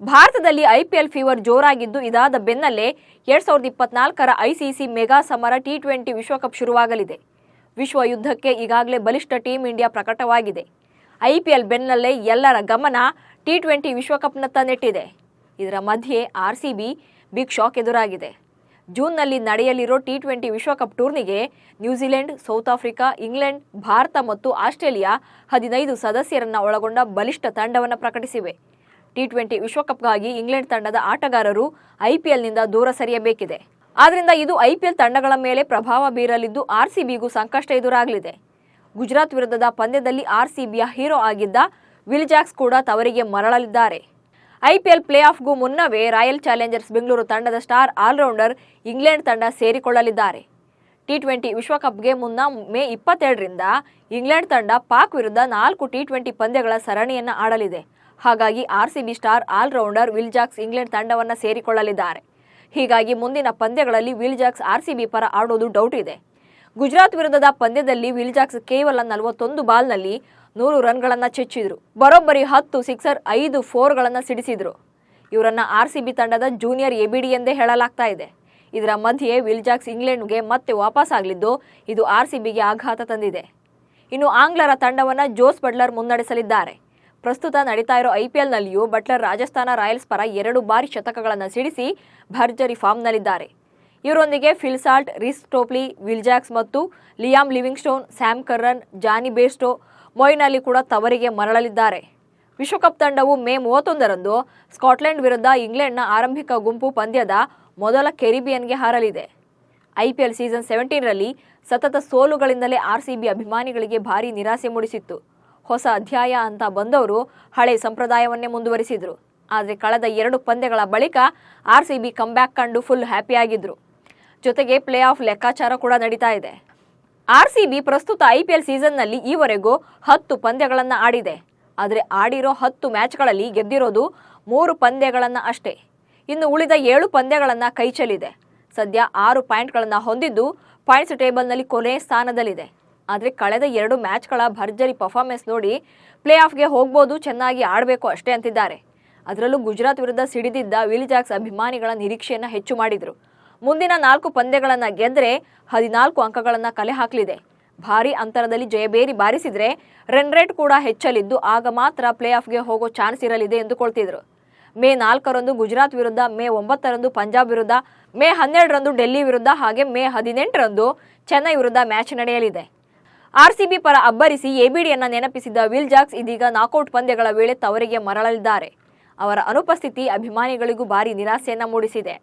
ಭಾರತದಲ್ಲಿ IPL fever ಜೋರಾಗಿದ್ದು ಇದಾದ ಬೆನ್ನಲ್ಲೇ ಎರಡ್ ಸಾವಿರದ ಇಪ್ಪತ್ನಾಲ್ಕರ ಐಸಿಸಿ ಮೆಗಾ ಸಮರ ಟಿ ಟ್ವೆಂಟಿ ವಿಶ್ವಕಪ್ ಶುರುವಾಗಲಿದೆ. ವಿಶ್ವ ಯುದ್ಧಕ್ಕೆ ಈಗಾಗಲೇ ಬಲಿಷ್ಠ ಟೀಂ ಇಂಡಿಯಾ ಪ್ರಕಟವಾಗಿದೆ. ಐಪಿಎಲ್ ಬೆನ್ನಲ್ಲೇ ಎಲ್ಲರ ಗಮನ ಟಿ ಟ್ವೆಂಟಿ ವಿಶ್ವಕಪ್ನತ್ತ ನೆಟ್ಟಿದೆ. ಇದರ ಮಧ್ಯೆ ಆರ್ಸಿಬಿ ಬಿಗ್ ಶಾಕ್ ಎದುರಾಗಿದೆ. ಜೂನ್ನಲ್ಲಿ ನಡೆಯಲಿರೋ ಟಿ ಟ್ವೆಂಟಿ ವಿಶ್ವಕಪ್ ಟೂರ್ನಿಗೆ New Zealand, South Africa, England, Bharat ಮತ್ತು ಆಸ್ಟ್ರೇಲಿಯಾ ಹದಿನೈದು ಸದಸ್ಯರನ್ನ ಒಳಗೊಂಡ ಬಲಿಷ್ಠ ತಂಡವನ್ನು ಪ್ರಕಟಿಸಿವೆ. ಟಿ ಟ್ವೆಂಟಿ ವಿಶ್ವಕಪ್ಗಾಗಿ ಇಂಗ್ಲೆಂಡ್ ತಂಡದ ಆಟಗಾರರು ಐಪಿಎಲ್ನಿಂದ ದೂರ ಸರಿಯಬೇಕಿದೆ. ಆದ್ದರಿಂದ ಇದು ಐಪಿಎಲ್ ತಂಡಗಳ ಮೇಲೆ ಪ್ರಭಾವ ಬೀರಲಿದ್ದು ಆರ್ಸಿಬಿಗೂ ಸಂಕಷ್ಟ ಎದುರಾಗಲಿದೆ. ಗುಜರಾತ್ ವಿರುದ್ಧದ ಪಂದ್ಯದಲ್ಲಿ ಆರ್ಸಿಬಿಯ ಹೀರೋ ಆಗಿದ್ದ ವಿಲ್ ಜಾಕ್ಸ್ ಕೂಡ ತವರಿಗೆ ಮರಳಲಿದ್ದಾರೆ. ಐಪಿಎಲ್ ಪ್ಲೇ ಆಫ್ಗೂ ಮುನ್ನವೇ ರಾಯಲ್ ಚಾಲೆಂಜರ್ಸ್ ಬೆಂಗಳೂರು ತಂಡದ ಸ್ಟಾರ್ ಆಲ್ರೌಂಡರ್ ಇಂಗ್ಲೆಂಡ್ ತಂಡ ಸೇರಿಕೊಳ್ಳಲಿದ್ದಾರೆ. ಟಿ ಟ್ವೆಂಟಿ ವಿಶ್ವಕಪ್ಗೆ ಮುನ್ನ ಮೇ ಇಪ್ಪತ್ತೆರಡರಿಂದ ಇಂಗ್ಲೆಂಡ್ ತಂಡ ಪಾಕ್ ವಿರುದ್ಧ ನಾಲ್ಕು ಟಿ ಟ್ವೆಂಟಿ ಪಂದ್ಯಗಳ ಸರಣಿಯನ್ನು ಆಡಲಿದೆ. ಹಾಗಾಗಿ R C B star, all-rounder Will Jacks England ತಂಡವನ್ನು ಸೇರಿಕೊಳ್ಳಲಿದ್ದಾರೆ. ಹೀಗಾಗಿ ಮುಂದಿನ ಪಂದ್ಯಗಳಲ್ಲಿ ವಿಲ್ ಜಾಕ್ಸ್ ಬಿ ಪರ ಆಡೋದು ಡೌಟ್ ಇದೆ. ಗುಜರಾತ್ ವಿರುದ್ಧದ ಪಂದ್ಯದಲ್ಲಿ ವಿಲ್ ಜಾಕ್ಸ್ ಕೇವಲ ನಲವತ್ತೊಂದು ಬಾಲ್ನಲ್ಲಿ ನೂರು ರನ್ಗಳನ್ನು ಚೆಚ್ಚಿದ್ರು. ಬರೋಬ್ಬರಿ ಹತ್ತು, ಸಿಕ್ಸರ್ ಐದು, ಫೋರ್ಗಳನ್ನು ಸಿಡಿಸಿದ್ರು. ಸಿ ಬಿ ತಂಡದ ಜೂನಿಯರ್ ಎಬಿಡಿ ಎಂದೇ ಹೇಳಲಾಗ್ತಾ ಇದೆ. ಇದರ ಮಧ್ಯೆ ವಿಲ್ಜಾಕ್ಸ್ ಇಂಗ್ಲೆಂಡ್ಗೆ ಮತ್ತೆ ವಾಪಸ್ ಆಗಲಿದ್ದು, ಇದು ಆರ್ಸಿಬಿಗೆ ಆಘಾತ ತಂದಿದೆ. ಇನ್ನು ಆಂಗ್ಲರ ತಂಡವನ್ನು ಜೋಸ್ ಬಟ್ಲರ್ ಮುನ್ನಡೆಸಲಿದ್ದಾರೆ. ಪ್ರಸ್ತುತ ನಡೀತಾ ಇರೋ ಐಪಿಎಲ್ನಲ್ಲಿಯೂ ಬಟ್ಲರ್ ರಾಜಸ್ಥಾನ ರಾಯಲ್ಸ್ ಪರ ಎರಡು ಬಾರಿ ಶತಕಗಳನ್ನು ಸಿಡಿಸಿ ಭರ್ಜರಿ ಫಾರ್ಮ್ನಲ್ಲಿದ್ದಾರೆ. ಇವರೊಂದಿಗೆ Phil Salt Reece Topley Will Jacks ಮತ್ತು Liam Livingstone, Sam Curran, Jonny Bairstow Moeen Ali ಕೂಡ ತವರಿಗೆ ಮರಳಲಿದ್ದಾರೆ. ವಿಶ್ವಕಪ್ ತಂಡವು ಮೇ ಮೂವತ್ತೊಂದರಂದು ಸ್ಕಾಟ್ಲೆಂಡ್ ವಿರುದ್ಧ ಇಂಗ್ಲೆಂಡ್ನ ಆರಂಭಿಕ ಗುಂಪು ಪಂದ್ಯದ ಮೊದಲ ಕೆರಿಬಿಯನ್ಗೆ ಹಾರಲಿದೆ. ಐಪಿಎಲ್ ಸೀಸನ್ ಸೆವೆಂಟೀನ್ರಲ್ಲಿ ಸತತ ಸೋಲುಗಳಿಂದಲೇ ಆರ್ಸಿಬಿ ಅಭಿಮಾನಿಗಳಿಗೆ ಭಾರೀ ನಿರಾಸೆ ಮೂಡಿಸಿತ್ತು. ಹೊಸ ಅಧ್ಯಾಯ ಅಂತ ಬಂದವರು ಹಳೆ ಸಂಪ್ರದಾಯವನ್ನೇ ಮುಂದುವರಿಸಿದರು. ಆದರೆ ಕಳೆದ ಎರಡು ಪಂದ್ಯಗಳ ಬಳಿಕ ಆರ್ಸಿಬಿ ಕಂಬ್ಯಾಕ್ ಕಂಡು ಫುಲ್ ಹ್ಯಾಪಿಯಾಗಿದ್ದರು ಜೊತೆಗೆ ಪ್ಲೇ ಆಫ್ ಲೆಕ್ಕಾಚಾರ ಕೂಡ ನಡೀತಾ ಇದೆ. ಆರ್ಸಿಬಿ ಪ್ರಸ್ತುತ ಐಪಿಎಲ್ ಸೀಸನ್ನಲ್ಲಿ ಈವರೆಗೂ ಹತ್ತು ಪಂದ್ಯಗಳನ್ನು ಆಡಿದೆ. ಆದರೆ ಆಡಿರೋ ಹತ್ತು ಮ್ಯಾಚ್ಗಳಲ್ಲಿ ಗೆದ್ದಿರೋದು ಮೂರು ಪಂದ್ಯಗಳನ್ನು ಅಷ್ಟೇ. ಇನ್ನು ಉಳಿದ ಏಳು ಪಂದ್ಯಗಳನ್ನು ಕೈಚೆಲ್ಲಿದೆ ಸದ್ಯ ಆರು ಪಾಯಿಂಟ್ಗಳನ್ನು ಹೊಂದಿದ್ದು ಪಾಯಿಂಟ್ಸ್ ಟೇಬಲ್ನಲ್ಲಿ ಕೊನೆ ಸ್ಥಾನದಲ್ಲಿದೆ. ಆದರೆ ಕಳೆದ ಎರಡು ಮ್ಯಾಚ್ಗಳ ಭರ್ಜರಿ ಪರ್ಫಾರ್ಮೆನ್ಸ್ ನೋಡಿ ಪ್ಲೇ ಆಫ್ಗೆ ಹೋಗ್ಬೋದು, ಚೆನ್ನಾಗಿ ಆಡಬೇಕು ಅಷ್ಟೇ ಅಂತಿದ್ದಾರೆ. ಅದರಲ್ಲೂ ಗುಜರಾತ್ ವಿರುದ್ಧ ಸಿಡಿದಿದ್ದ ವಿಲಿಜಾಕ್ಸ್ ಅಭಿಮಾನಿಗಳ ನಿರೀಕ್ಷೆಯನ್ನು ಹೆಚ್ಚು ಮಾಡಿದರು. ಮುಂದಿನ ನಾಲ್ಕು ಪಂದ್ಯಗಳನ್ನು ಗೆದ್ದರೆ ಹದಿನಾಲ್ಕು ಅಂಕಗಳನ್ನು ಕಲೆ ಹಾಕಲಿದೆ. ಭಾರಿ ಅಂತರದಲ್ಲಿ ಜಯಬೇರಿ ಬಾರಿಸಿದರೆ ರನ್ ರೇಟ್ ಕೂಡ ಹೆಚ್ಚಲಿದ್ದು, ಆಗ ಮಾತ್ರ ಪ್ಲೇ ಆಫ್ಗೆ ಹೋಗೋ ಚಾನ್ಸ್ ಇರಲಿದೆ ಎಂದುಕೊಳ್ತಿದ್ರು. ಮೇ ನಾಲ್ಕರಂದು ಗುಜರಾತ್ ವಿರುದ್ಧ, ಮೇ ಒಂಬತ್ತರಂದು ಪಂಜಾಬ್ ವಿರುದ್ಧ, ಮೇ ಹನ್ನೆರಡರಂದು ಡೆಲ್ಲಿ ವಿರುದ್ಧ ಹಾಗೆ ಮೇ ಹದಿನೆಂಟರಂದು ಚೆನ್ನೈ ವಿರುದ್ಧ ಮ್ಯಾಚ್ ನಡೆಯಲಿದೆ. ಆರ್ಸಿಬಿ ಪರ ಅಬ್ಬರಿಸಿ ಎಬಿಡಿಯನ್ನ ನೆನಪಿಸಿದ ವಿಲ್ ಜಾಕ್ಸ್ ಇದೀಗ ನಾಕೌಟ್ ಪಂದ್ಯಗಳ ವೇಳೆ ತವರಿಗೆ ಮರಳಲಿದ್ದಾರೆ. ಅವರ ಅನುಪಸ್ಥಿತಿ ಅಭಿಮಾನಿಗಳಿಗೂ ಭಾರಿ ನಿರಾಸೆಯನ್ನ ಮೂಡಿಸಿದೆ.